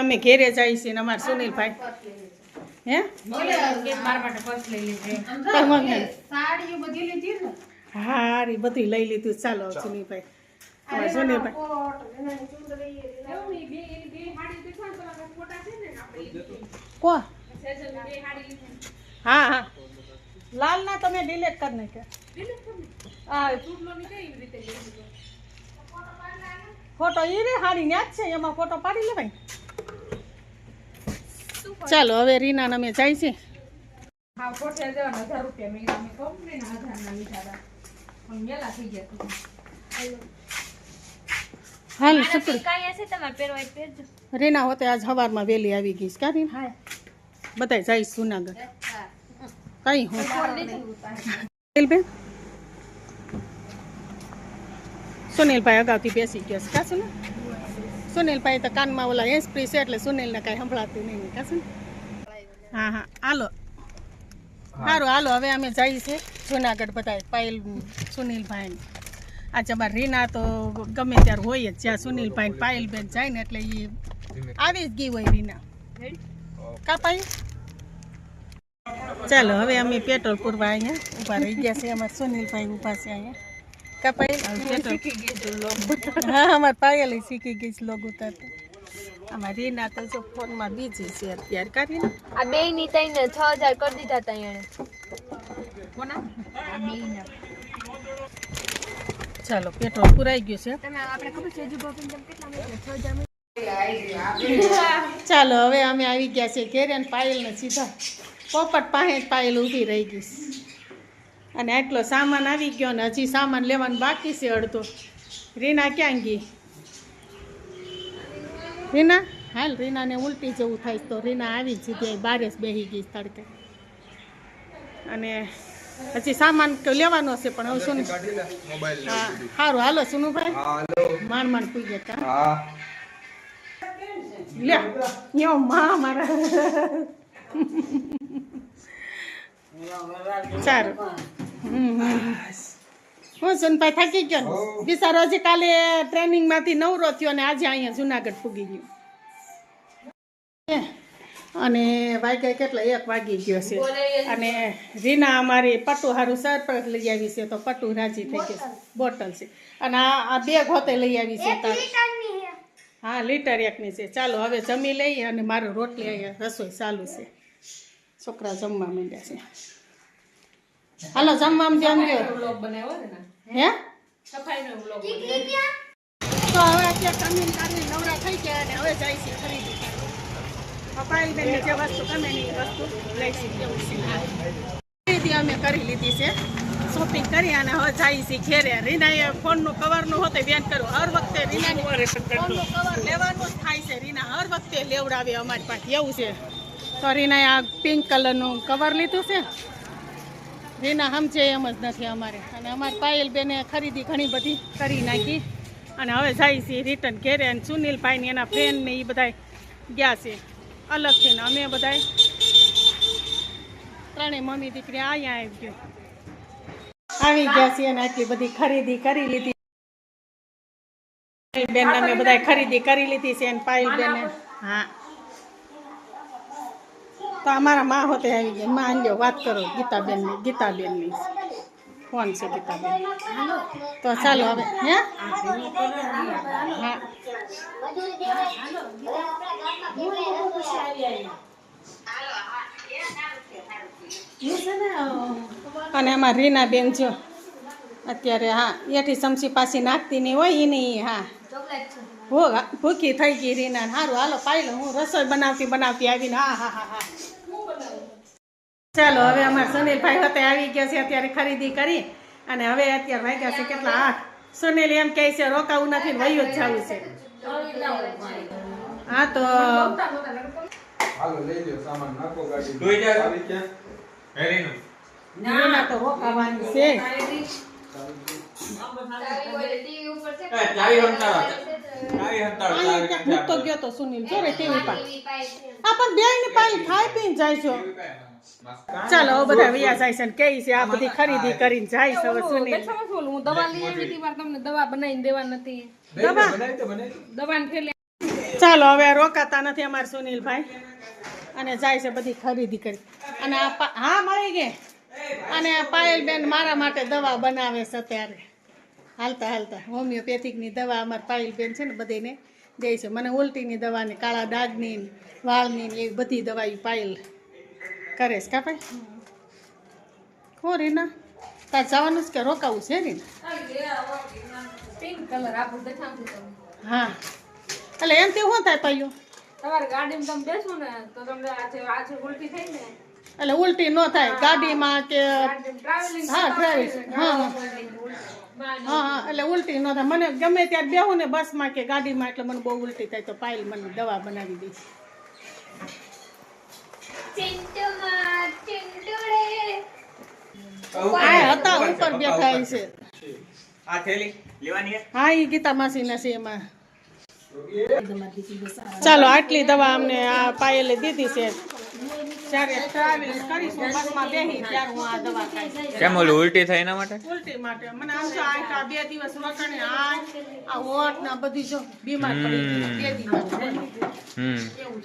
અમે ઘેરે જાય છે ને અમારા સુનિલભાઈ. હે? મારા માટે પર્સ લઈ લેજે તાર મમ્મી સાડીઓ બધી લીધી ને? હા રે બધું લઈ લીધું. ચાલો સુનિલભાઈ. અમારા સુનિલભાઈ. કો? હા હા. લાલ ના તમે ડિલેટ કરી નાખ્યા. હા ફોટો એ રે હારી ન્યા જ છે એમાં ફોટો પાડી લેવાય. ચાલો હવે રીના અમે જાય છે. હા ખોટે દેવાના હજાર રૂપિયા મેં અમે કંપનીના હજારના લીધા હતા પણ મેલા થઈ ગયા હાલ રીના હોતે આજ સવારમાં વહેલી આવી ગઈ ક્યાં રીના હા. બધાય જાય જુનાગઢ. કઈ હું. સુનિલબેન સુનિલભાઈ અગાઉથી બેસી ગયો છે? કાશું ને? સુનિલભાઈ તો કાનમાં ઓલા એસપ્રી છે એટલે સુનિલને કાંઈ સંભળાતું નહીં કાશું હા હા. હાલો. સારું હાલો. હવે અમે જઈએ છીએ જુનાગઢ બધાય પાયલ સુનિલભાઈ આજે અમારે રીના તો ગમે ત્યારે હોય જ. જ્યાં સુનિલભાઈ પાયલબેન જાય ને એટલે એ આવી જ ગઈ હોય રીના. કાપાઈ ચાલો હવે અમે પેટ્રોલ પૂરવા અહીંયા ઊભા રહી ગયા છે અમારે સુનિલભાઈ ઊભા છે અહીંયા. હા અમારે પાયલ શીખી ગઈ છે લોગ ઉતારતા. અમારે રીના તો જો ફોનમાં બીજી છે અત્યારે કરીને આ બે ની તઈને છ હજાર કરી દીધા હતા એણે. કોના? આ બે ના ચાલો પેટ્રોલ પુરાઈ ગયું છે. તમે આપણે ખબર છે હજુ બાપીને કેટલા છ હજાર ચાલો હવે અમે આવી ગયા છે ઘેરે પાયલ ને સીધા. પોપટ પાસે પાયલ ઊભી રહી ગઈ. અને આટલો સામાન આવી ગયો ને હજી સામાન લેવાનું બાકી છે અડધો. રીના ક્યાં ગઈ? રીના? હાલ રીનાને ઉલટી જેવું થાય તો રીના આવી જ સીધી અહીં બારે જ બેસી ગઈ તડકે અને હજી સામાન લેવાનો છે પણ હવે શું? હા સારું હાલો સુનુભાઈ માંડ માંડ પૂઈ ગયા હા. લે યો માં મારા. સારું. હું. સુનભાઈ થાકી ગયો ને બિચારો હજી કાલે ટ્રેનિંગમાંથી નવરો થયો ને આજે અહીંયા જુનાગઢ ફૂગી ગયો. અને વાગે કેટલા? એક વાગી ગયો છે. અને રીના અમારી પટુ સર સરપ્રાઈઝ લઈ આવી છે તો પટુ રાજી થઈ ગયો બોટલ. છે. અને આ આ બેગ હોતે લઈ આવી છે. હા લીટર એકની છે. ચાલો હવે જમી લઈએ અને મારું રોટલી અહીંયા રસોઈ ચાલુ છે. છોકરા જમવા માંડ્યા છે. હાલો જમવામાં ધ્યાન દો હે? સફાઈનો તો હવે અત્યારે કમીન કાઢી નવરા થઈ ગયા અને હવે જાય છે ખરીદી પપ્પાઈ બેન જે વસ્તુ ગમે ને એ વસ્તુ એવું છે. ખરીદી અમે કરી લીધી છે. શોપિંગ કરી અને હવે જાય છે ઘેરે. રીનાએ ફોનનું કવરનું હોતે બેન કર્યું. હર વખતે રીનાની ફોનનું કવર લેવાનું જ થાય છે રીના. હર વખતે લેવડાવે અમારી પાસે. એવું છે. તો રીનાએ આ પિંક કલરનું કવર લીધું છે. રીના સમજે એમ જ નથી અમારે. અને અમારે પાયલ બેને ખરીદી ઘણી બધી કરી નાખી. અને હવે જાય છે રિટર્ન ઘેરે અને સુનિલભાઈ ને એના ફ્રેન્ડ ને એ બધા ગયા છે. અલગથી ને અમે બધા ત્રણેય મમ્મી દીકરી અહીંયા આવી ગયો આવી ગયા છીએ અને આટલી બધી ખરીદી કરી લીધી. બેન અમે બધા ખરીદી કરી લીધી છે અને પાયલ બેને. હા. તો અમારા માં હોતે આવી ગયા. માં લ્યો વાત કરો ગીતાબેનની ગીતાબેનની ફોન છે ગીતાબેન? તો ચાલો હવે, હે? હા. અને એમાં રીનાબેન જો, અત્યારે હા, એથી સમસી પાછી નાખતી નહીં હોય એની હા. હો ભૂખી થઈ ગઈ રીના સારું હાલો પાયલો હું રસોઈ બનાવતી બનાવતી આવીને હા હા હા હા. ચાલો હવે અમારા સુનિલભાઈ હતા આવી ગયા છે અત્યારે ખરીદી કરી અને હવે અત્યારે વાગ્યા છે કેટલા આઠ. સુનિલ એમ કહે છે રોકાવું નથી વયું જ જવું છે. હા તો હાલો લઈ લ્યો સામાન નાખો ગાડી. આવી ક્યાં રીના તો રોકાવાની છે. પાણી ક્યાંક મૂકતો ગયો તો સુનિલ જો રે ટીવી પર આ પણ બે ને પાણી ખાઈ પીને જાય છો. ચાલો હવે બધા વિયા જાય છે ને કહે છે આ બધી ખરીદી કરીને જાય છે હવે સુનિલ. બોલું. હું દવા લઈ આવી હતી તમને દવા બનાવીને દેવા? નથી દવા દવા ચાલો હવે રોકાતા નથી અમારે સુનિલભાઈ. અને જાય છે બધી ખરીદી કરી. અને આ હા મળી ગઈ. અને આ પાયલબેન મારા માટે દવા બનાવે છે અત્યારે. હાલતા હાલતા. હોમિયોપેથિકની દવા અમારા પાયલબેન છે ને બધીને દે છે. મને ઉલટીની દવાની કાળા ડાઘની વાળની ને એવી બધી દવા પાયલ કરે છે. કા ભાઈ? હો રીના તાર જવાનું જ કે રોકાવું છે તમને. હા. એટલે એમ તે શું થાય પાયો? તમારી ગાડીમાં તમે બેસો ને તો તમને આજે આજે ઉલટી થઈ ને એટલે ઉલટી ન થાય. ગાડીમાં કે હા ટ્રાવેલ્સ હા. હા એટલે ઉલટી ન થાય. મને ગમે ત્યારે બેહું ને બસમાં કે ગાડીમાં એટલે મને બહુ ઉલટી થાય તો પાયલ મને દવા બનાવી દઈશ. આ હતા ઉપર બેઠા છે. આ થેલી લેવાની હે? હા એ ગીતા માસીના છે એમાં. ચાલો આટલી દવા અમને આ પાયલે દીધી છે. જ્યારે ટ્રાવેલ કરીશું બસમાં બેહી ત્યારે હું આ દવા ખાઈશ. કેમ ઓલું ઉલટી થાય એના માટે? ઉલટી માટે. મને આમ તો આ આ બે દિવસ રોકાણે આ આ હોઠ ના બધી જો બીમાર પડી બે દિવસ એવું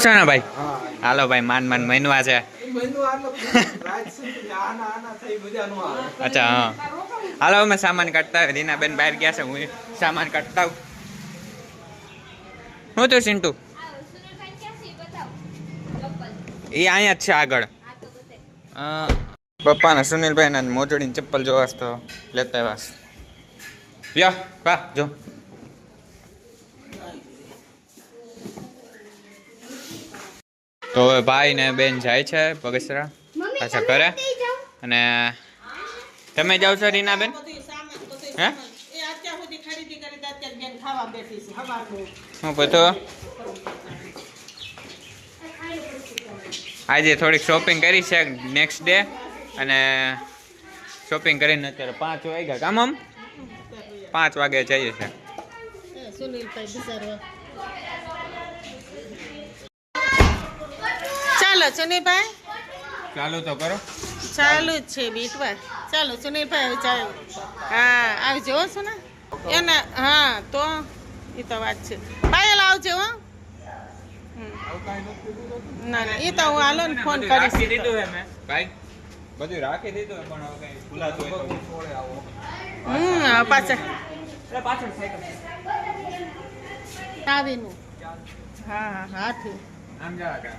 થયું ભાઈ? હાલો ભાઈ માન માન મહિનવા છે. અચ્છા હા. હાલો અમે સામાન કાઢતા રીનાબેન બહાર ગયા છે હું સામાન કાઢતા હું તો સિન્ટુ એ અહીંયા જ છે આગળ. અ, પપ્પાના સુનિલભાઈના મોજડીની ચપ્પલ જોવાસ તો લેતા આવ્યા યા વાહ જો. તો હવે ભાઈ ને બેન જાય છે પગસરા પાછા ઘરે. અને તમે જાવ છો રીના બેન હે? ખરીદી કરી દે અત્યારે બેન ખાવા બેઠી છે હવારનું. હું બધો? આજે થોડીક શોપિંગ કરી છે નેક્સ્ટ ડે અને શોપિંગ કરીને અત્યારે પાંચ વાગ્યા. કામ આમ? પાંચ વાગે જઈએ છે. ચાલો સુનિલભાઈ? ચાલુ તો કરો. ચાલુ જ છે બીટવા ચાલો સુનિલભાઈ હવે ચાલો. હા આવજો સોના. એના હા તો એ તો વાત છે. પાયલ આવજો હો. હમ. ના ના એ તો હું હાલો ને ફોન કરીશ. રાખી દીધું હે મેં ભાઈ બધું રાખી દીધું હે, પણ હવે કઈ ભૂલાતું હોય તો. હમ હવે પાછા એટલે પાછળ સાયકલ. આવીનું. હા હા હાથી. આમ જા કા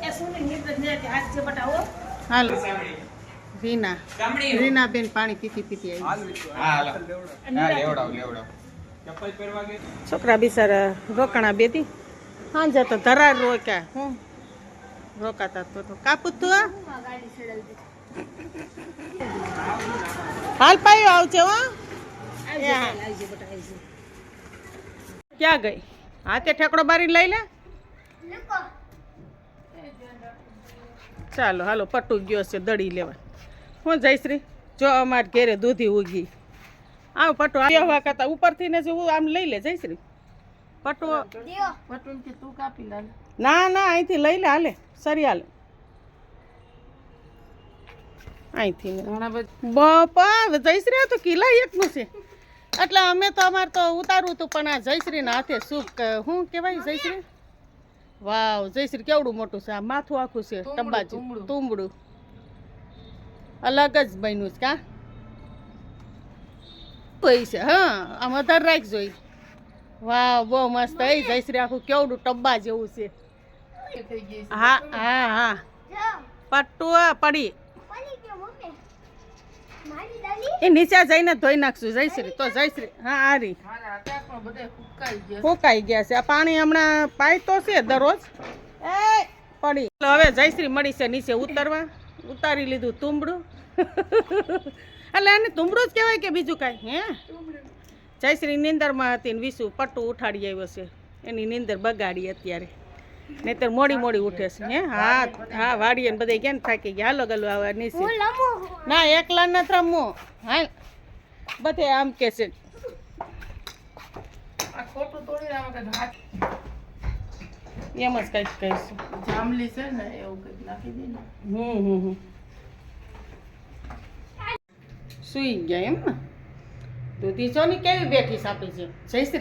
હાલો રીના રીના બેન પાણી પીતી પીતી આવી હા. હાલો. હા લેવડાવ પાણી પીતી પીતી આવી છોકરા બિચારા રોકાણા બેતી સાંજે તો ધરાર રોક્યા. હું? રોકાતા તો તો કાપુ તો આ? હાલ પાયો આવજે હો. હા. ક્યાં ગઈ? હાથે ઠેકડો બારી લઈ લે. ચાલો હાલો પટુ ગયો છે દડી લેવા. હું જયશ્રી જો અમારે ઘેરે દૂધી ઉગી. આવ પટુ. આવ્યા કરતા ઉપરથી ને જેવું આમ લઈ લે જયશ્રી પટુ. ના ના અહીંથી લઈ લે હાલે. સરી હાલે. અહીંથી ને. બાપા જયશ્રી તો કિલા એકનું છે. એટલે અમે તો અમારે તો ઉતારવું હતું પણ આ જયશ્રીના હાથે શું શું કહેવાય જયશ્રી વાવ જયશ્રી કેવડું મોટું છે? આ માથું આખું છે ટંબાજી. તુંબડું. અલગ જ બન્યું છે કા? હોય છે હા આમ વધારે રાખજો વાહ બહુ મસ્ત. એ જયશ્રી આખું કેવડું ટબ્બા જેવું છે. હા હા હા. પટ્ટુ આ પડી. એ નીચે જઈને ધોઈ નાખશું જયશ્રી. તો જયશ્રી હા આ રી ફૂકાઈ ગયા છે. આ પાણી હમણાં પાય તો છે દરરોજ. એ! પડી. હવે જયશ્રી મળી છે નીચે ઉતરવા. ઉતારી લીધું તુંબડું. એટલે એને તુંબડું જ કહેવાય કે બીજું કાંઈ હે? જયશ્રી નિંદરમાં હતી ને વિસુ પટ્ટું ઉઠાડી આવ્યો છે. એની નીંદર બગાડી અત્યારે. નહીતર મોડી મોડી ઉઠે છે હે? હા હા વાડીએ ને બધા કેમ થાકી ગયા. હાલો ગલો આવે ના એકલા નથી રમવું હા બધે આમ કે છે. એમ જ કંઈક કહીશું. જાંબલી છે ને એવું કંઈક નાખી દે ને. હમ હમ હમ. સુઈ ગયા એમ ને? દૂધી સોની કેવી બેઠી સાપી છે? જયશ્રી